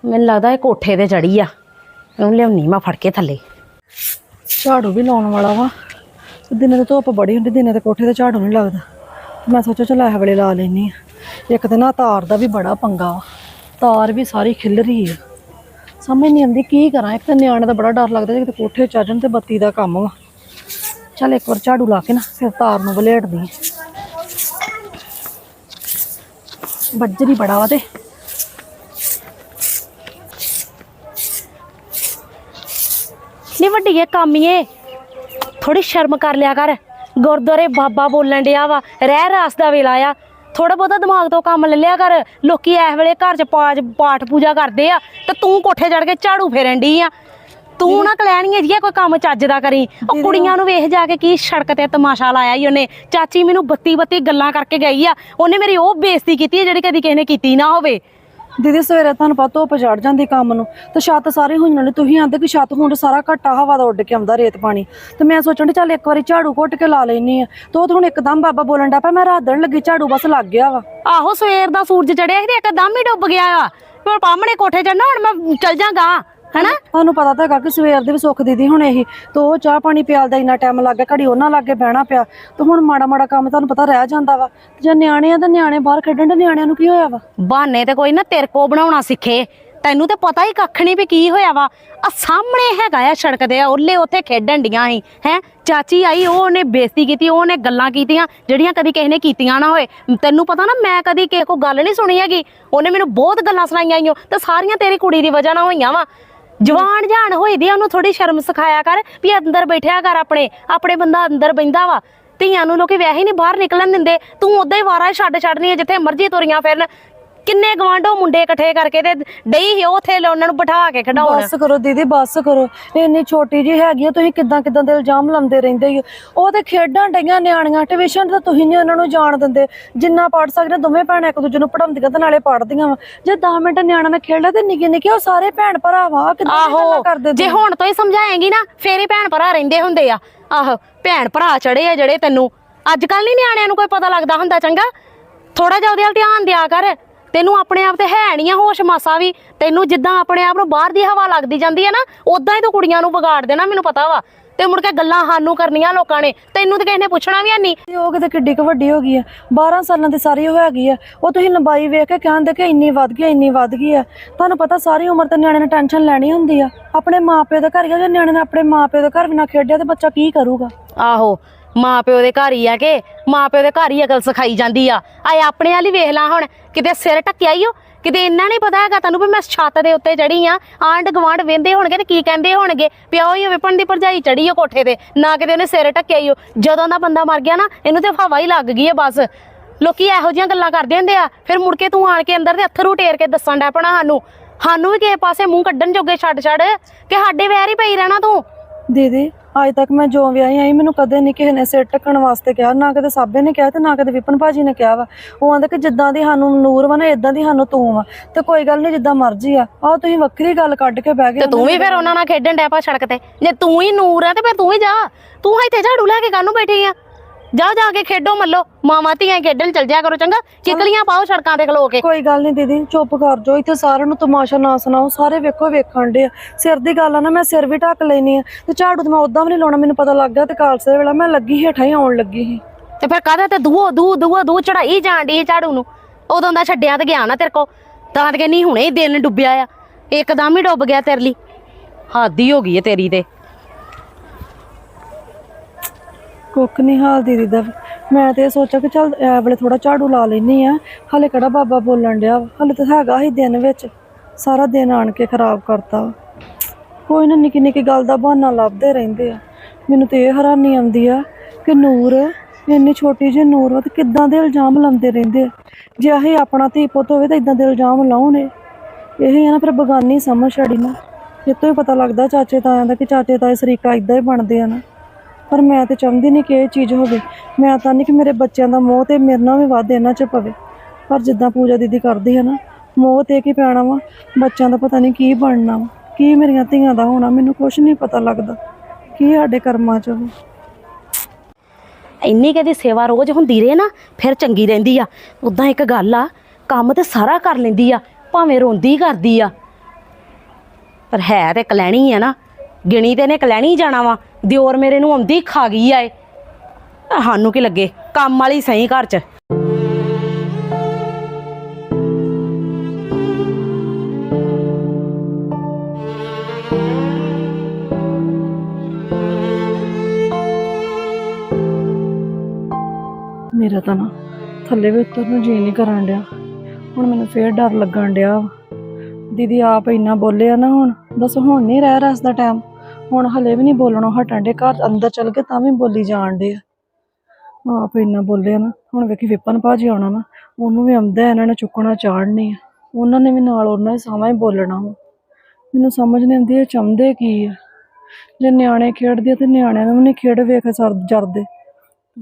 ਮੈਨੂੰ ਲੱਗਦਾ ਇਹ ਕੋਠੇ ਤੇ ਚੜੀ ਆ। ਇਹਨੂੰ ਲਿਆਉਣੀ ਮੈਂ ਫੜ ਕੇ ਥੱਲੇ।
ਝਾੜੂ ਵੀ ਲਾਉਣ ਵਾਲਾ ਵਾ। ਤੇ ਦਿਨੇ ਤਾਂ ਧੁੱਪ ਬੜੀ ਹੁੰਦੀ, ਦਿਨੇ ਤੇ ਕੋਠੇ ਤੇ ਝਾੜੂ ਨਹੀਂ ਲੱਗਦਾ। ਤੇ ਮੈਂ ਸੋਚਿਆ ਚਲ ਇਹ ਵੇਲੇ ਲਾ ਲੈਨੀ ਆ। ਇੱਕ ਤੇ ਨਾ ਤਾਰ ਦਾ ਵੀ ਬੜਾ ਪੰਗਾ ਵਾ। ਤਾਰ ਵੀ ਸਾਰੀ ਖਿਲ ਰਹੀ ਆ। ਸਮਝ ਨਹੀਂ ਆਉਂਦੀ ਕੀ ਕਰਾਂ। ਇੱਕ ਤਾਂ ਨਿਆਣੇ ਦਾ ਬੜਾ ਡਰ ਲੱਗਦਾ ਜੇ ਕਿਤੇ ਕੋਠੇ ਚੜਨ ਤੇ ਬੱਤੀ ਦਾ ਕੰਮ ਵਾ। ਚਲ ਇੱਕ ਵਾਰ ਝਾੜੂ ਲਾ ਕੇ ਨਾ, ਫਿਰ ਤਾਰ ਨੂੰ ਬਲੇਟਦੀ ਆ। ਬੱਜਰੀ ਬੜਾ ਵਾ ਤੇ।
ਨੀ ਵੱਡੀਏ ਕਾਮੀਏ ਥੋੜੀ ਸ਼ਰਮ ਕਰ ਲਿਆ ਕਰ। ਗੁਰਦੁਆਰੇ ਬਾਬਾ ਬੋਲਣ ਡਿਆ ਵਾ ਰਹਿ ਰਾਸ ਦਾ ਵੇਲਾ ਆ। ਥੋੜਾ ਬਹੁਤਾ ਦਿਮਾਗ ਤੋਂ ਕੰਮ ਲੈ ਲਿਆ ਕਰ। ਲੋਕੀ ਇਸ ਵੇਲੇ ਘਰ 'ਚ ਪਾਜ ਪਾਠ ਪੂਜਾ ਕਰਦੇ ਆ ਤੇ ਤੂੰ ਕੋਠੇ ਚੜ ਕੇ ਝਾੜੂ ਫੇਰਨ ਡਈ ਆ। ਤੂੰ ਨਾ ਕਲੈਣੀ ਹੈ ਜੀ ਕੋਈ ਕੰਮ ਚੱਜ ਦਾ ਕਰੀ। ਉਹ ਕੁੜੀਆਂ ਨੂੰ ਵੇਖ ਜਾ ਕੇ ਕੀ ਸੜਕ ਤੇ ਤਮਾਸ਼ਾ ਲਾਇਆ ਈ ਉਹਨੇ। ਚਾਚੀ ਮੈਨੂੰ ਬੱਤੀ ਬੱਤੀ ਗੱਲਾਂ ਕਰਕੇ ਗਈ ਆ। ਉਹਨੇ ਮੇਰੀ ਉਹ ਬੇਇੱਜ਼ਤੀ ਕੀਤੀ ਹੈ ਜਿਹੜੀ ਕਦੀ ਕਿਸੇ ਨੇ ਕੀਤੀ ਨਾ ਹੋਵੇ।
ਦੀਦੀ, ਸਵੇਰੇ ਤੁਹਾਨੂੰ ਪਤਾ ਧੁੱਪ ਚੜ ਜਾਂਦੀ ਕੰਮ ਨੂੰ। ਤੇ ਛੱਤ ਸਾਰੀ ਹੋਈ ਨਾਲੇ ਤੁਸੀਂ ਆਂਦੇ ਕਿ ਛੱਤ ਹੁਣ ਸਾਰਾ ਘੱਟਾ ਹਵਾ ਦਾ ਉੱਡ ਕੇ ਆਉਂਦਾ ਰੇਤ ਪਾਣੀ। ਤੇ ਮੈਂ ਸੋਚਣ ਡਈ, ਚੱਲ ਇੱਕ ਵਾਰੀ ਝਾੜੂ ਘੁੱਟ ਕੇ ਲਾ ਲੈਣੀ ਆ। ਤੇ ਉਹ ਤਾਂ ਹੁਣ ਇੱਕਦਮ ਬਾਬਾ ਬੋਲਣ ਡਿਆ ਪਿਆ, ਮੈਂ ਰਾਤ ਦੇਣ ਲੱਗੀ, ਝਾੜੂ ਬਸ ਲੱਗ ਗਿਆ ਵਾ।
ਆਹੋ, ਸਵੇਰ ਦਾ ਸੂਰਜ ਚੜਿਆ ਸੀ ਤੇ ਇੱਕਦਮ ਹੀ ਡੁੱਬ ਗਿਆ ਆ ਫਿਰ ਪਾਮਣੇ ਕੋਠੇ ਚੜਨਾ ਹੁਣ ਮੈਂ ਚੱਲ ਜਾਗਾ। ਹੈਨਾ?
ਤੁਹਾਨੂੰ ਪਤਾ ਤਾਂ ਹੈਗਾ ਕਿ ਸਵੇਰ ਦੇ ਵੀ ਸੁੱਖ ਦੀਦੀ ਹੁਣ ਇਹੀ ਤੇ ਉਹ ਚਾਹ ਪਾਣੀ ਪਿਆਲ ਦਾ ਇੰਨਾ ਟਾਈਮ ਲੱਗ ਗਿਆ ਘੜੀ ਉਹਨਾਂ ਲਾਗੇ ਬਹਿਣਾ ਪਿਆ ਤੇ ਹੁਣ ਮਾੜਾ ਮਾੜਾ ਕੰਮ ਤੁਹਾਨੂੰ ਪਤਾ ਰਹਿ ਜਾਂਦਾ ਵਾ। ਜੇ ਨਿਆਣੇ ਆ ਤਾਂ ਨਿਆਣੇ ਬਾਹਰ ਖੇਡਣ ਦੇ ਨਿਆਣਿਆਂ ਨੂੰ ਕੀ ਹੋਇਆ ਵਾ?
ਬਹਾਨੇ ਤੇ ਕੋਈ ਨਾ ਤੇਰੇ ਕੋ ਬਣਾਉਣਾ ਸਿੱਖੇ। ਤੈਨੂੰ ਤੇ ਪਤਾ ਹੀ ਕੱਖ ਨਹੀਂ ਵੀ ਕੀ ਹੋਇਆ ਵਾ। ਆ ਸਾਹਮਣੇ ਹੈਗਾ ਆ ਸੜਕ ਦੇ ਉਹਲੇ ਉੱਥੇ ਖੇਡਣ ਡੀਆਂ ਸੀ ਹੈ? ਚਾਚੀ ਆਈ ਉਹ ਉਹਨੇ ਬੇਇੱਜ਼ਤੀ ਕੀਤੀ ਉਹ ਉਹਨੇ ਗੱਲਾਂ ਕੀਤੀਆਂ ਜਿਹੜੀਆਂ ਕਦੀ ਕਿਸੇ ਨੇ ਕੀਤੀਆਂ ਨਾ ਹੋਏ। ਤੈਨੂੰ ਪਤਾ ਨਾ ਮੈਂ ਕਦੀ ਕਿਸੇ ਕੋ ਗੱਲ ਨਹੀਂ ਸੁਣੀ ਹੈਗੀ। ਉਹਨੇ ਮੈਨੂੰ ਬਹੁਤ ਗੱਲਾਂ ਸੁਣਾਈਆਂ ਈਓ ਤੇ ਸਾਰੀਆਂ ਤੇਰੀ ਕੁੜੀ ਦੀ ਵਜ੍ਹਾ ਨਾਲ ਹੋਈਆਂ ਵਾ। ਜਵਾਨ ਜਾਨ ਹੋਈ ਦੀ ਆ, ਉਹਨੂੰ ਥੋੜੀ ਸ਼ਰਮ ਸਿਖਾਇਆ ਕਰ ਵੀ ਅੰਦਰ ਬੈਠਿਆ ਕਰ ਆਪਣੇ ਆਪਣੇ ਬੰਦਾ ਅੰਦਰ ਬੈੰਦਾ ਵਾ। ਧੀਆਂ ਨੂੰ ਲੋਕੀ ਵੈਸੇ ਹੀ ਨਹੀਂ ਬਾਹਰ ਨਿਕਲਣ ਦਿੰਦੇ। ਤੂੰ ਉਦਾਂ ਹੀ ਵਾਰਾ ਛੱਡ ਛੱਡਨੀ ਆ ਜਿੱਥੇ ਮਰਜ਼ੀ ਤੁਰੀਆਂ ਫਿਰਨ। ਕਿੰਨੇ ਗਵਾਂਢੋ ਮੁੰਡੇ ਇਕੱਠੇ ਕਰਕੇ ਤੇ ਡਈ ਸੀ ਉੱਥੇ ਉਹਨਾਂ ਨੂੰ ਬਿਠਾ ਕੇ ਖਡਾਉਣ।
ਬਸ ਕਰੋ ਦੀਦੀ ਬਸ ਕਰੋ। ਇਹ ਇੰਨੀ ਛੋਟੀ ਜੀ ਹੈਗੀ ਆ ਤੁਸੀਂ ਕਿਦਾਂ ਕਿਦਾਂ ਦੇ ਇਲਜ਼ਾਮ ਲਾਉਂਦੇ ਰਹਿੰਦੇ ਹੋ ਉਹ ਤੇ ਖੇਡਾਂ ਡਈਆਂ ਨਿਆਣੀਆਂ ਟਿਊਸ਼ਨ ਤਾਂ ਤੁਸੀਂ ਨਹੀਂ ਉਹਨਾਂ ਨੂੰ ਜਾਣ ਦਿੰਦੇ। ਜਿੰਨਾ ਪੜ ਸਕਦੇ ਦੋਵੇਂ ਭੈਣਾਂ ਇੱਕ ਦੂਜੇ ਨੂੰ ਪੜਾਉਂਦੀਆਂ ਤੇ ਨਾਲੇ ਪੜਦੀਆਂ ਵਾ। ਜੇ 10 ਮਿੰਟ ਨਿਆਣਾ ਨੇ ਖੇਡਿਆ ਤੇ ਨਿੱਕੇ ਨਿੱਕੇ ਉਹ ਸਾਰੇ ਭੈਣ ਭਰਾ ਵਾ ਕਿਦਾਂ
ਆਹੋ
ਕਰਦੇ
ਜੇ ਹੁਣ ਤੋਂ ਹੀ ਸਮਝਾਏਂਗੀ ਨਾ ਫੇਰ ਹੀ ਭੈਣ ਭਰਾ ਰਹਿੰਦੇ ਹੁੰਦੇ ਆ। ਆਹੋ ਭੈਣ ਭਰਾ ਚੜੇ ਆ ਜਿਹੜੇ ਤੈਨੂੰ। ਅੱਜ ਕੱਲ ਨਹੀਂ ਨਿਆਣਿਆਂ ਨੂੰ ਕੋਈ ਪਤਾ ਲੱਗਦਾ ਹੁੰਦਾ ਚੰਗਾ? ਥੋੜਾ ਜਿਹਾ ਉਹਦੇ ਵੱਲ ਧਿਆਨ ਦਿਆ ਕਰ। ਤੈਨੂੰ ਆਪਣੇ ਆਪ ਤੇ ਹੈ ਨਹੀਂ ਆ ਹੋਸ਼ ਮਾਸਾ ਵੀ। ਤੈਨੂੰ ਜਿੱਦਾਂ ਆਪਣੇ ਆਪ ਨੂੰ ਬਾਹਰ ਦੀ ਹਵਾ ਲੱਗਦੀ ਜਾਂਦੀ ਹੈ ਨਾ ਉਦਾਂ ਹੀ ਤੂੰ ਕੁੜੀਆਂ ਨੂੰ ਵਿਗਾੜ ਦੇਣਾ ਮੈਨੂੰ ਪਤਾ ਵਾ। ਤੇ ਮੁੜ ਕੇ ਗੱਲਾਂ ਸਾਨੂੰ ਕਰਨੀਆਂ ਲੋਕਾਂ ਨੇ। ਤੈਨੂੰ ਤੇ ਕਿਸੇ ਨੇ ਪੁੱਛਣਾ ਵੀ ਨਹੀਂ
ਤੇ ਉਹ ਕਿਤੇ ਕਿੱਡੀ ਕੁ ਵੱਡੀ ਹੋ ਗਈ ਆ। 12 ਸਾਲਾਂ ਦੀ ਸਾਰੀ ਉਹ ਹੈਗੀ ਆ। ਉਹ ਤੁਸੀਂ ਲੰਬਾਈ ਵੇਖ ਕੇ ਕਹਿੰਦੇ ਕਿ ਇੰਨੀ ਵੱਧ ਗਈ ਇੰਨੀ ਵੱਧ ਗਈ ਆ। ਤੁਹਾਨੂੰ ਪਤਾ ਸਾਰੀ ਉਮਰ ਤੇ ਨਿਆਣੇ ਨੇ ਟੈਨਸ਼ਨ ਲੈਣੀ ਹੁੰਦੀ ਆ। ਆਪਣੇ ਮਾਪੇ ਦੇ ਘਰ ਗਿਆ ਜੇ ਨਿਆਣੇ ਨੇ ਆਪਣੇ ਮਾਪੇ ਦੇ ਘਰ ਵੀ ਨਾ ਖੇਡਿਆ ਤੇ ਬੱਚਾ ਕੀ ਕਰੂਗਾ?
ਆਹੋ। ਮਾਂ ਪਿਓ ਦੇ ਘਰ ਹੀ ਆ ਕੇ ਮਾਂ ਪਿਓ ਦੇ ਘਰ ਹੀ ਅਕਲ ਸਿਖਾਈ ਜਾਂਦੀ ਆ। ਆਏ ਆਪਣੇ ਵਾਲੀ ਵੇਖ ਲਾ ਹੁਣ, ਕਿਤੇ ਸਿਰ ਟੱਕਿਆ ਈ ਓ, ਕਿਤੇ ਇੰਨਾ ਨਹੀਂ ਪਤਾ ਹੈਗਾ ਤੈਨੂੰ ਵੀ ਮੈਂ ਛੱਤ ਦੇ ਉੱਤੇ ਚੜੀ ਆ ਆਂਡ ਗਵਾਂਡ ਵੇਂਦੇ ਹੋਣਗੇ ਤੇ ਕੀ ਕਹਿੰਦੇ ਹੋਣਗੇ? ਪਿਓ ਹੀ ਵਿਪਣ ਦੀ ਭਰਜਾਈ ਚੜੀ ਆ ਕੋਠੇ ਤੇ, ਨਾ ਕਿਤੇ ਉਹਨੇ ਸਿਰ ਟੱਕਿਆ ਈ ਓ। ਜਦੋਂ ਦਾ ਬੰਦਾ ਮਰ ਗਿਆ ਨਾ, ਇਹਨੂੰ ਤੇ ਹਵਾ ਹੀ ਲੱਗ ਗਈ ਆ ਬਸ। ਲੋਕੀ ਇਹੋ ਜਿਹੀਆਂ ਗੱਲਾਂ ਕਰਦੇ ਹੁੰਦੇ ਆ, ਫਿਰ ਮੁੜ ਕੇ ਤੂੰ ਆਣ ਕੇ ਅੰਦਰ ਦੇ ਅਥਰੂ ਟੇਰ ਕੇ ਦੱਸਣ ਡੈ ਪਣਾ ਸਾਨੂੰ। ਸਾਨੂੰ ਵੀ ਕਿਸੇ ਪਾਸੇ ਮੂੰਹ ਕੱਢਣ ਜੋਗੇ ਛੱਡ ਛੱਡ ਕਿ ਸਾਡੇ ਵੈਰ ਹੀ ਪਈ ਰਹਿਣਾ ਤੂੰ?
ਦੀਦੀ ਅੱਜ ਤੱਕ ਮੈਂ ਜੋ ਵਿਆਹੀ ਆਈ ਮੈਨੂੰ ਕਦੇ ਨਹੀਂ ਕਿਸੇ ਨੇ ਸਿਰ ਟੱਕਣ ਵਾਸਤੇ ਕਿਹਾ ਨਾ ਕਦੇ ਸਾਬੇ ਨੇ ਕਿਹਾ ਤੇ ਨਾ ਕਦੇ ਵਿਪਨ ਭਾਜੀ ਨੇ ਕਿਹਾ ਵਾ। ਉਹ ਆਂਦੇ ਕਿ ਜਿੱਦਾਂ ਦੀ ਸਾਨੂੰ ਨੂਰ ਵਾ ਨਾ ਇਦਾਂ ਦੀ ਸਾਨੂੰ ਤੂੰ ਵਾ। ਤੇ ਕੋਈ ਗੱਲ ਨਹੀਂ ਜਿੱਦਾਂ ਮਰਜ਼ੀ ਆ। ਆਹ ਤੁਸੀਂ ਵੱਖਰੀ ਗੱਲ ਕੱਢ ਕੇ ਬਹਿ ਗਏ
ਤੇ ਤੂੰ ਵੀ ਫਿਰ ਉਹਨਾਂ ਨਾਲ ਖੇਡਣ ਡੈ ਪਾ ਸੜਕ ਤੇ। ਜੇ ਤੂੰ ਹੀ ਨੂਰ ਆ ਤੇ ਫਿਰ ਤੂੰ ਹੀ ਜਾ। ਤੂੰ ਇੱਥੇ ਝਾੜੂ ਲੈ ਕੇ ਕਾਹਨੂੰ ਬੈਠੀ ਆ? ਜਾ ਜਾ ਕੇ ਖੇਡੋ ਮੱਲੋ ਮਾਵਾਂ ਧੀਆਂ ਖੇਡਣ ਚਲ ਜਾ ਕਰੋ ਚੰਗਾ। ਕਿਕਲੀਆਂ ਪਾਓ ਸੜਕਾਂ ਤੇ ਖਲੋ ਕੇ।
ਕੋਈ ਗੱਲ ਨਹੀਂ ਦੀਦੀ ਚੁੱਪ ਕਰ ਜਾਓ ਇੱਥੇ ਸਾਰਿਆਂ ਨੂੰ ਤਮਾਸ਼ਾ ਨਾ ਸੁਣਾਓ ਸਾਰੇ ਵੇਖੋ ਵੇਖਣ ਦੇ ਸਿਰ ਦੀ ਗੱਲ ਆ ਨਾ ਮੈਂ ਸਿਰ ਵੀ ਢੱਕ ਲੈਣੀ ਆ ਤੇ ਝਾੜੂ ਤੇ ਮੈਂ ਉਦਾਂ ਵੀ ਨਹੀਂ ਲਾਉਣਾ ਮੈਨੂੰ ਪਤਾ ਲੱਗ ਗਿਆ ਤੇ ਕਾਲਸੇ ਵੇਲਾ ਮੈਂ ਲੱਗੀ ਹੇਠਾਂ ਹੀ ਆਉਣ ਲੱਗੀ ਸੀ।
ਤੇ ਫਿਰ ਕਾਹਦਾ ਤੇ ਦੂਓ ਦੂ ਦੂਓ ਦੂ ਚੜਾਈ ਜਾਣ ਡਈ ਝਾੜੂ ਨੂੰ। ਉਦੋਂ ਦਾ ਛੱਡਿਆ ਤੇ ਗਿਆ ਨਾ ਤੇਰੇ ਕੋ ਤਾਂ ਤੇ ਕਹਿੰਨੀ ਹੁਣੇ ਹੀ ਦਿਨ ਡੁੱਬਿਆ ਆ ਇੱਕਦਮ ਹੀ ਡੁੱਬ ਗਿਆ ਤੇਰੇ ਲਈ। ਹਾਦੀ ਹੋ ਗਈ ਹੈ ਤੇਰੀ ਤੇ।
ਕੁੱਖ ਨਹੀਂ ਹਾਲ ਦੀਦੀ। ਦਾ ਮੈਂ ਤੇ ਇਹ ਸੋਚਿਆ ਕਿ ਚੱਲ ਐ ਵੇਲੇ ਥੋੜਾ ਝਾੜੂ ਲਾ ਲੈਣੀ ਆ ਹਲੇ ਕਿਹੜਾ ਬਾਬਾ ਬੋਲਣ ਡਿਆ ਵਾ। ਹਲੇ ਤਾਂ ਹੈਗਾ ਹੀ ਦਿਨ ਵਿੱਚ। ਸਾਰਾ ਦਿਨ ਆਣ ਕੇ ਖਰਾਬ ਕਰਤਾ। ਵਾ। ਕੋਈ ਨਾ ਨਿੱਕੀ ਨਿੱਕੀ ਗੱਲ ਦਾ ਬਹਾਨਾ ਲੱਭਦੇ ਰਹਿੰਦੇ ਆ। ਮੈਨੂੰ ਤੇ ਇਹ ਹੈਰਾਨੀ ਆਉਂਦੀ ਆ ਕਿ ਨੂਰ, ਇੰਨੀ ਛੋਟੀ ਜਿਹੀ ਨੂਰ ਵਾ ਤੇ ਕਿੱਦਾਂ ਦੇ ਇਲਜ਼ਾਮ ਲਾਉਂਦੇ ਰਹਿੰਦੇ ਆ? ਜੇ ਇਹ ਆਪਣਾ ਧੀ ਪੁੱਤ ਹੋਵੇ ਤਾਂ ਇਦਾਂ ਦੇ ਇਲਜ਼ਾਮ ਲਾਉਣੇ ਇਹ। ਆ ਨਾ ਫਿਰ ਬਗਾਨੀ ਸਮਝ ਛੜੀ ਨਾ। ਇਹ ਤੋਂ ਹੀ ਪਤਾ ਲੱਗਦਾ ਚਾਚੇ ਤਾਇਆਂ ਦਾ ਕਿ ਚਾਚੇ ਤਾਏ ਸਰੀਕਾ ਇਦਾਂ ਹੀ ਬਣਦੇ ਆ ਨਾ। ਪਰ ਮੈਂ ਤੇ ਚਾਹੁੰਦੀ ਨਹੀਂ ਕਿ ਇਹ ਚੀਜ਼ ਹੋਵੇ। ਮੈਂ ਤਾਂ ਨਹੀਂ ਕਿ ਮੇਰੇ ਬੱਚਿਆਂ ਦਾ ਮੋਹ ਤੇ ਮੇਰੇ ਨਾਲ ਵੀ ਵੱਧ ਇਹਨਾਂ 'ਚ ਪਵੇ। ਪਰ ਜਿੱਦਾਂ ਪੂਜਾ ਦੀਦੀ ਕਰਦੀ ਹੈ ਨਾ, ਮੋਹ ਤੇ ਕੀ ਪੈਣਾ ਵਾ? ਬੱਚਿਆਂ ਦਾ ਪਤਾ ਨਹੀਂ ਕੀ ਬਣਨਾ ਵਾ। ਕੀ ਮੇਰੀਆਂ ਧੀਆਂ ਦਾ ਹੋਣਾ, ਮੈਨੂੰ ਕੁਝ ਨਹੀਂ ਪਤਾ ਲੱਗਦਾ। ਕੀ ਸਾਡੇ ਕਰਮਾਂ 'ਚ ਵਾ
ਇੰਨੀ ਕਦੀ ਸੇਵਾ ਰੋਜ਼ ਹੁੰਦੀ ਰਹੇ ਨਾ, ਫਿਰ ਚੰਗੀ ਰਹਿੰਦੀ ਆ। ਉਦਾਂ ਇੱਕ ਗੱਲ ਆ, ਕੰਮ ਤੇ ਸਾਰਾ ਕਰ ਲੈਂਦੀ ਆ, ਭਾਵੇਂ ਰੋਂਦੀ ਕਰਦੀ ਆ। ਪਰ ਹੈ ਤੇ ਕਲੈਣੀ ਆ ਨਾ, ਗਿਣੀ ਤੇ ਨੇ ਕਲੈਣੀ ਜਾਣਾ ਵਾ। ਦਿਓਰ ਮੇਰੇ ਨੂੰ ਆਉਂਦੀ ਖਾ ਗਈ ਆਏ। ਸਾਨੂੰ ਕੀ ਲੱਗੇ? ਕੰਮ ਵਾਲੀ ਸਹੀ ਘਰ 'ਚ।
ਮੇਰਾ ਤਾਂ ਨਾ ਥੱਲੇ ਵੀ ਉੱਤਰ ਨੂੰ ਜੀ ਨਹੀਂ ਕਰਨ ਡਿਆ। ਹੁਣ ਮੈਨੂੰ ਫੇਰ ਡਰ ਲੱਗਣ ਡਿਆ ਵਾ। ਦੀਦੀ ਆਪ ਇੰਨਾ ਬੋਲੇ ਆ ਨਾ ਹੁਣ, ਬਸ ਹੁਣ ਨਹੀਂ ਰਹਿ ਰਸ ਦਾ ਟਾਈਮ ਹੁਣ ਹਲੇ ਵੀ ਨਹੀਂ ਬੋਲਣੋਂ ਹਟਣ ਦੇ ਘਰ ਅੰਦਰ ਚਲ ਕੇ ਤਾਂ ਵੀ ਬੋਲੀ ਜਾਣ ਦੇ ਆ। ਆਪ ਇੰਨਾ ਬੋਲੇ ਆ ਨਾ, ਹੁਣ ਵੇਖੀ ਵਿਪਨ ਭਾਜੀ ਆਉਣਾ ਨਾ, ਉਹਨੂੰ ਵੀ ਆਉਂਦਾ ਇਹਨਾਂ ਨੇ ਚੁੱਕਣਾ ਚਾੜਨੀ ਆ। ਉਹਨਾਂ ਨੇ ਵੀ ਨਾਲ ਉਹਨਾਂ ਦੇ ਹੀ ਬੋਲਣਾ ਵਾ। ਮੈਨੂੰ ਸਮਝ ਨਹੀਂ ਆਉਂਦੀ ਇਹ ਚਾਹੁੰਦੇ ਕੀ ਆ। ਜੇ ਨਿਆਣੇ ਖੇਡਦੇ ਆ ਤੇ ਨਿਆਣਿਆਂ ਨੂੰ ਵੀ ਨਹੀਂ ਖੇਡ ਵੇਖ ਸਰ ਜਰਦੇ।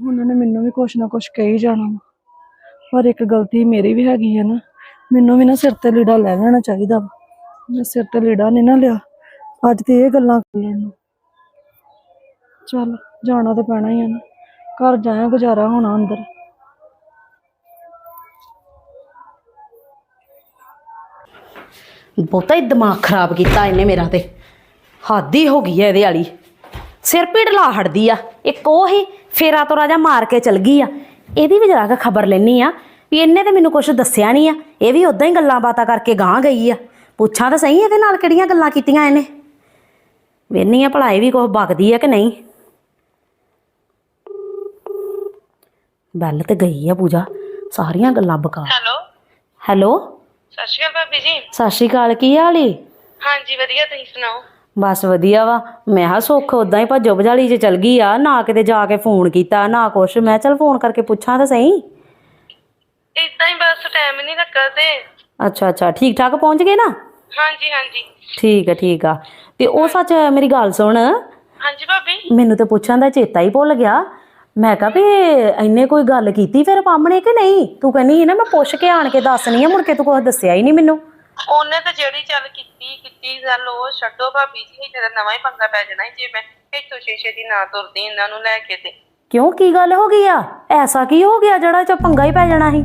ਉਹਨਾਂ ਨੇ ਮੈਨੂੰ ਵੀ ਕੁਛ ਨਾ ਕੁਛ ਕਹੀ ਜਾਣਾ ਵਾ। ਪਰ ਇੱਕ ਗਲਤੀ ਮੇਰੀ ਵੀ ਹੈਗੀ ਹੈ ਨਾ, ਮੈਨੂੰ ਵੀ ਨਾ ਸਿਰ ਤੇ ਲੀੜਾ ਲੈ ਲੈਣਾ ਚਾਹੀਦਾ ਵਾ। ਮੈਂ ਸਿਰ ਤੇ ਲੀੜਾ ਨਹੀਂ ਨਾ ਲਿਆ। ਅੱਜ ਤੇ ਇਹ ਗੱਲਾਂ ਕਰਨ ਨੂੰ। ਚੱਲ, ਜਾਣਾ ਤਾਂ ਪੈਣਾ ਹੀ ਆ ਨਾ। ਘਰ ਜਾਇਆ ਗੁਜ਼ਾਰਾ ਹੋਣਾ ਅੰਦਰ।
ਬਹੁਤਾ ਹੀ ਦਿਮਾਗ ਖਰਾਬ ਕੀਤਾ ਇਹਨੇ ਮੇਰਾ ਤੇ। ਹੱਦ ਹੀ ਹੋ ਗਈ ਹੈ ਇਹਦੇ ਵਾਲੀ। ਸਿਰ ਪੀੜ ਲਾ ਹੜਦੀ ਆ। ਇੱਕ ਉਹ ਹੀ ਫੇਰਾ ਤੋਰਾ ਰਾਜਾ ਮਾਰ ਕੇ ਚਲ ਗਈ ਆ। ਇਹਦੀ ਵੀ ਜਰਾ ਕੇ ਖਬਰ ਲੈਣੀ ਆ ਵੀ ਇਹਨੇ ਤੇ ਮੈਨੂੰ ਕੁਝ ਦੱਸਿਆ ਨਹੀਂ ਆ। ਇਹ ਵੀ ਉਦਾਂ ਹੀ ਗੱਲਾਂ ਬਾਤਾਂ ਕਰਕੇ ਗਾਂ ਗਈ ਆ। ਪੁੱਛਾਂ ਤਾਂ ਸਹੀ ਇਹਦੇ ਨਾਲ ਕਿਹੜੀਆਂ ਗੱਲਾਂ ਕੀਤੀਆਂ ਇਹਨੇ। ਵੇਨੀ ਆ ਭਲਾ ਇਹ ਵੀ ਕੁਝ ਬਕਦੀ ਆ ਕਿ ਨਹੀਂ? ਬੈਲ ਤੇ ਗਈ ਆ ਪੂਜਾ ਸਾਰੀਆਂ ਗੱਲਾਂ ਬਕਾ।
ਹੈਲੋ।
ਹੈਲੋ।
ਸਤਿ ਸ਼੍ਰੀ ਅਕਾਲ ਭਾਬੀ ਜੀ।
ਸਤਿ ਸ਼੍ਰੀ ਅਕਾਲ ਕੀ ਹਾਲ ਈ?
ਹਾਂਜੀ ਵਧੀਆ ਤੁਸੀਂ ਸੁਣਾਓ?
ਬਸ ਵਧੀਆ ਵਾ। ਮੈਂ ਹਾਂ ਸੁੱਖ ਉਦਾਂ ਹੀ ਭੱਜੋ ਭਜਾਲੀ 'ਚ ਚਲ ਗਈ ਆ ਨਾ ਕਿਤੇ ਜਾ ਕੇ ਫੋਨ ਕੀਤਾ ਨਾ ਕੁਛ। ਮੈਂ ਚਲ ਫੋਨ ਕਰਕੇ ਪੁੱਛਾਂ ਤਾਂ ਸਹੀ।
ਇਦਾਂ ਹੀ ਬਸ ਟਾਈਮ ਨਹੀਂ ਲੱਗਾ ਤੇ।
ਅੱਛਾ ਅੱਛਾ ਠੀਕ ਠਾਕ ਪਹੁੰਚ ਗਏ ਨਾ?
ਹਾਂਜੀ ਹਾਂਜੀ।
ਠੀਕ ਆ ਠੀਕ ਆ। ਤੇ ਉਹ ਸੱਚ ਮੇਰੀ ਗੱਲ ਸੁਣ।
ਹਾਂਜੀ ਭਾਬੀ।
ਮੈਨੂੰ ਤੇ ਪੁੱਛਣ ਦਾ ਚੇਤਾ ਹੀ ਭੁੱਲ ਗਿਆ। ਮੈਂ ਕਿਹਾ ਵੀ ਇੰਨੇ ਕੋਈ ਗੱਲ ਕੀਤੀ ਫਿਰ ਪਾਮਣੇ ਕਿ ਨਹੀਂ? ਤੂੰ ਕਹਿੰਦੀ ਸੀ ਨਾ ਮੈਂ ਪੁੱਛ ਕੇ ਆਣ ਕੇ ਦੱਸਣੀ ਆ ਮੁੜ ਕੇ ਤੂੰ ਕੁਛ ਦੱਸਿਆ ਹੀ ਨਹੀਂ ਮੈਨੂੰ।
ਉਹਨੇ ਤਾਂ ਜਿਹੜੀ ਚੱਲ ਕੀਤੀ ਕੀਤੀ ਗੱਲ ਉਹ ਛੱਡੋ ਭਾਬੀ ਜੀ ਇਹ ਤਾਂ ਨਵਾਂ ਹੀ ਪੰਗਾ ਪੈ ਜਾਣਾ ਜੇ ਮੈਂ ਇੱਥੋਂ ਸ਼ੀਸ਼ੇ ਦੀ ਨਾ ਤੁਰਦੀ ਇਹਨਾਂ ਨੂੰ ਲੈ ਕੇ ਤੇ।
ਕਿਉਂ? ਕੀ ਗੱਲ ਹੋ ਗਈ ਆ? ਐਸਾ ਕੀ ਹੋ ਗਿਆ ਜਿਹੜਾ ਚ ਪੰਗਾ ਹੀ ਪੈ ਜਾਣਾ ਸੀ?